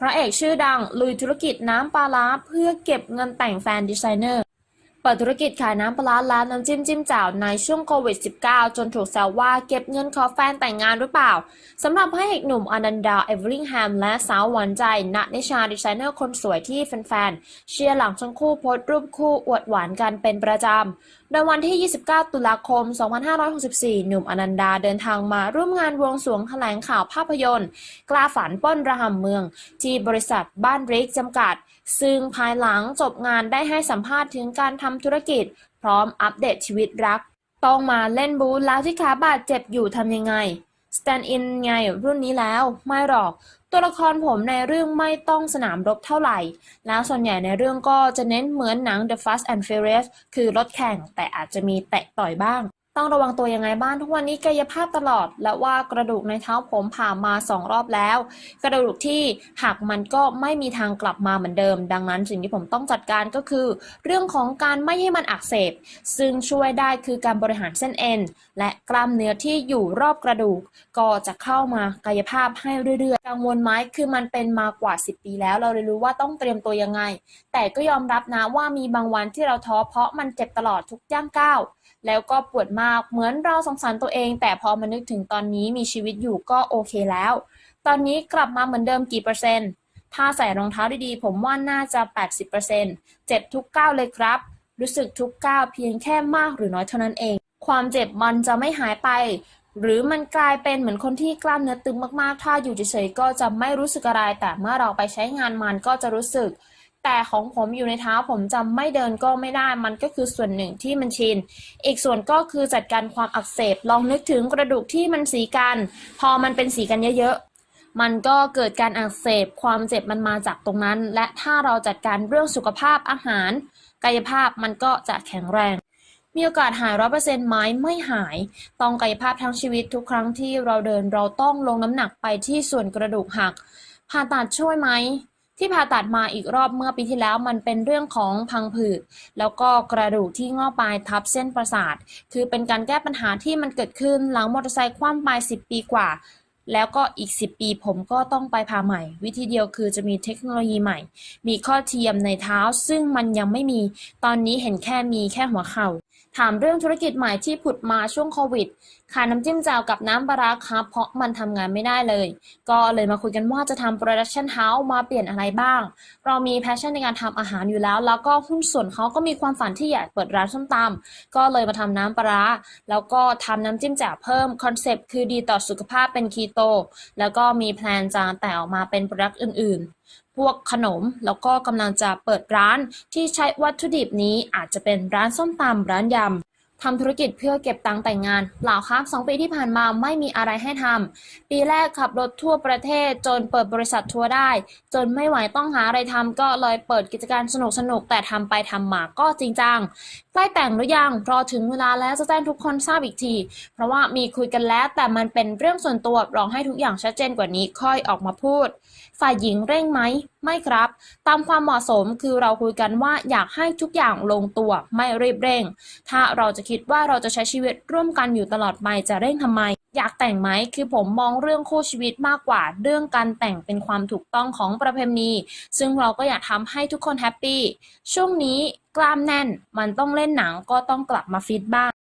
พระเอกชื่อดังลุยธุรกิจน้ำปลาร้าเพื่อเก็บเงินแต่งแฟนดีไซเนอร์ เปิดธุรกิจขายน้ำปลาร้าน้ำจิ้มจิ้มจ่าวในช่วงโควิด -19 จนถูกแซวว่าเก็บเงินขอแฟนแต่งงานหรือเปล่าสำหรับพระเอกหนุ่มอนันดาเอเวอริงแฮมและสาวหวานใจณนิชาดีไซเนอร์คนสวยที่แฟนๆเชียร์หลังทั้งคู่โพสต์รูปคู่อวดหวานกันเป็นประจำโดยวันที่ 29 ตุลาคม 2564 หนุ่มอนันดาเดินทางมาร่วมงานวงสวงแถลงข่าวภาพยนตร์ กล้าฝันป้นระหำเมือง ที่บริษัทบ้านริกจำกัด ซึ่งภายหลังจบงานได้ให้สัมภาษณ์ถึงการทำธุรกิจ พร้อมอัปเดตชีวิตรัก ต้องมาเล่นบูธแล้วที่ขาบาดเจ็บอยู่ทำยังไง สแตนอินไงรุ่นนี้แล้ว ไม่หรอก ตัวละครผมในเรื่องไม่ต้องสนามรบเท่าไหร่ แล้วส่วนใหญ่ในเรื่องก็จะเน้นเหมือนหนัง The Fast and Furious คือรถแข่งแต่อาจจะมีแตะต่อยบ้าง ต้องระวังตัวยังไงบ้างทุกวันนี้กายภาพตลอด และว่ากระดูกในเท้าผมผ่ามาสองรอบแล้ว กระดูกที่หักมันก็ไม่มีทางกลับมาเหมือนเดิม ดังนั้นสิ่งที่ผมต้องจัดการก็คือ เรื่องของการไม่ให้มันอักเสบ ซึ่งช่วยได้คือการบริหารเส้นเอ็น และกล้ามเนื้อที่อยู่รอบกระดูก ก็จะเข้ามากายภาพให้เรื่อยๆ กังวลไหมคือมันเป็นมากว่า 10 ปีแล้ว เราเลยรู้ว่าต้องเตรียมตัวยังไง แต่ก็ยอมรับนะว่ามีบางวันที่เราท้อเพราะมันเจ็บตลอดทุกย่างก้าวแล้วก็ปวดมากากเหมือนเราสงสารตัวเอง แต่พอมานึกถึงตอนนี้มีชีวิตอยู่ก็โอเคแล้ว ตอนนี้กลับมาเหมือนเดิมกี่เปอร์เซ็นต์ ถ้าใส่รองเท้าดีๆ ผมว่าน่าจะ 80%เจ็บทุกก้าวเลยครับ รู้สึกทุกก้าวเพียงแค่มากหรือน้อยเท่านั้นเอง ความเจ็บมันจะไม่หายไป หรือมันกลายเป็นเหมือนคนที่กล้ามเนื้อตึงมากๆ ถ้าอยู่เฉยๆก็จะไม่รู้สึกอะไร แต่เมื่อเราไปใช้งานมันก็จะรู้สึก แต่ของผมอยู่ในเท้าผมจะไม่เดินก็ไม่ได้ มันก็คือส่วนหนึ่งที่มันชิน อีกส่วนก็คือจัดการความอักเสบ ลองนึกถึงกระดูกที่มันสีกัน พอมันเป็นสีกันเยอะๆ มันก็เกิดการอักเสบ ความเจ็บมันมาจากตรงนั้น และถ้าเราจัดการเรื่องสุขภาพอาหาร กายภาพมันก็จะแข็งแรง มีโอกาสหายร้อยเปอร์เซ็นต์ไหมไม่หาย ต้องกายภาพทั้งชีวิตทุกครั้งที่เราเดินเราต้องลงน้ำหนักไปที่ส่วนกระดูกหัก ผ่าตัดช่วยไหม ที่ผ่าตัดมาอีกรอบเมื่อปีที่แล้วมันเป็นเรื่องของพังผืด แล้วก็กระดูกที่งอปลายทับเส้นประสาท คือเป็นการแก้ปัญหาที่มันเกิดขึ้นหลังมอเตอร์ไซค์คว่ำไป10 ปีกว่า แล้วก็อีก 10 ปีผมก็ต้องไปผ่าใหม่ วิธีเดียวคือจะมีเทคโนโลยีใหม่ มีข้อเทียมในเท้าซึ่งมันยังไม่มี ตอนนี้เห็นแค่มีแค่หัวเข่า ถามเรื่องธุรกิจใหม่ที่ผุดมาช่วงโควิดขายน้ำจิ้มแจ่วกับน้ำปลาครับ เพราะมันทำงานไม่ได้เลย ก็เลยมาคุยกันว่าจะทำโปรดักชันเฮาส์มาเปลี่ยนอะไรบ้าง เรามีแพชชั่นในการทำอาหารอยู่แล้ว แล้วก็หุ้นส่วนเขาก็มีความฝันที่อยากเปิดร้านส้มตำก็เลยมาทำน้ำปลาร้าแล้วก็ทำน้ำจิ้มแจ่วเพิ่มคอนเซปต์คือดีต่อสุขภาพเป็นคีโตแล้วก็มีแพลนจะแต่ออกมาเป็นโปรดักต์อื่นๆ พวกขนม แล้วก็กำลังจะเปิดร้านที่ใช้วัตถุดิบนี้อาจจะเป็นร้านส้มตำร้านยำ ทำธุรกิจเพื่อเก็บตังค์แต่งงานเปล่าครับสองปีที่ผ่านมาไม่มีอะไรให้ทำปีแรกขับรถทั่วประเทศ จนเปิดบริษัททัวร์ได้ จนไม่ไหวต้องหาอะไรทำก็เลยเปิดกิจการสนุกสนุกๆแต่ทำไปทำมาก็จริงจังใกล้แต่งหรือยังรอถึงเวลาแล้วจะแจ้งทุกคนทราบอีกที เพราะว่ามีคุยกันแล้วแต่มันเป็นเรื่องส่วนตัวรองให้ทุกอย่างชัดเจนกว่านี้ค่อยออกมาพูด ฝ่ายหญิงเร่งไหมไม่ครับ ตามความเหมาะสมคือเราคุยกันว่าอยากให้ทุกอย่างลงตัวไม่รีบเร่ง ถ้าเราจะคิดว่าเราจะใช้ชีวิตร่วมกันอยู่ตลอดไปจะเร่งทำไม อยากแต่งไหมคือผมมองเรื่องคู่ชีวิตมากกว่า เรื่องการแต่งเป็นความถูกต้องของประเพณี ซึ่งเราก็อยากทำให้ทุกคนแฮปปี้ช่วงนี้กล้ามแน่น มันต้องเล่นหนังก็ต้องกลับมาฟิตบ้าง